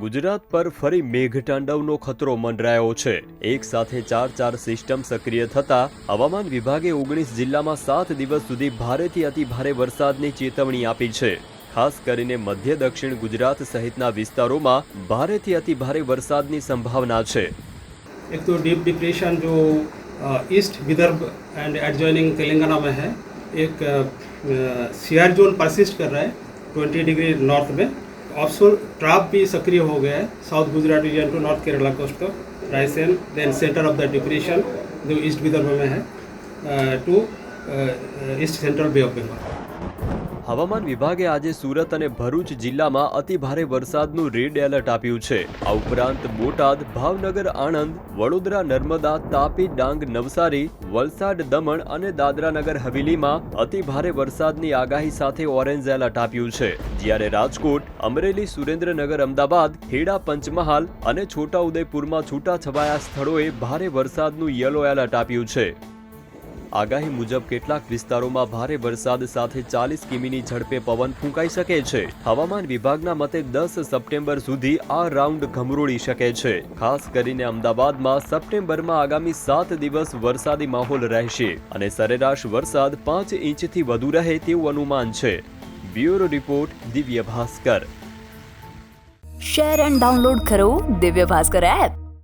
ગુજરાત પર ફરી મેઘતાંડવનો ખતરો મંડરાયો છે એક સાથે ચાર ચાર સિસ્ટમ સક્રિય થતા હવામાન વિભાગે ઓગણીસ જિલ્લામાં સાત દિવસ સુધી ભારેથી અતિ ભારે વરસાદની ચેતવણી આપી છે ખાસ કરીને મધ્ય દક્ષિણ ગુજરાત સહિતના વિસ્તારોમાં ભારેથી અતિ ભારે વરસાદની સંભાવના છે एक तो डीप डिप्रेशन जो east Vidarbha and adjoining Telangana में है एक सीआर जोन परसिस्ट कर रहा है 20 डिग्री नॉर्थ में ऑफशोर ट्राप भी सक्रिय हो गया है। South Gujarat region to north Kerala coast Raisen then centre of the depression जो ईस्ट विदर्भ में है to east central Bay of Bengal હવામાન વિભાગે આજે સુરત અને ભરૂચ જિલ્લામાં અતિભારે વરસાદનું રેડ એલર્ટ આપ્યું છે. આ ઉપરાંત બોટાદ, ભાવનગર, આણંદ, વડોદરા, નર્મદા, તાપી, ડાંગ, નવસારી, વલસાડ, દમણ અને દાદરાનગર હવેલીમાં અતિ ભારે વરસાદની આગાહી સાથે ઓરેન્જ એલર્ટ આપ્યું છે. જ્યારે રાજકોટ, અમરેલી, સુરેન્દ્રનગર, અમદાવાદ, ખેડા, પંચમહાલ અને છોટાઉદેપુરમાં છૂટાછવાયા સ્થળોએ ભારે વરસાદનું યલો એલર્ટ આપ્યું છે. આગાહી મુજબ કેટલાક વિસ્તારોમાં ભારે વરસાદ સાથે ચાલીસ કિમીની ઝડપે પવન ફૂંકાઈ શકે છે. હવામાન વિભાગના મતે દસ સપ્ટેમ્બર સુધી આ રાઉન્ડ ઘમરોળી શકે છે. ખાસ કરીને અમદાવાદમાં સપ્ટેમ્બરમાં આગામી સાત દિવસ વરસાદી માહોલ રહેશે અને સરેરાશ વરસાદ પાંચ ઇંચથી વધુ રહે તેવું અનુમાન છે. Bureau report Divya Bhaskar. Share and download કરો દિવ્ય ભાસ્કર એપ.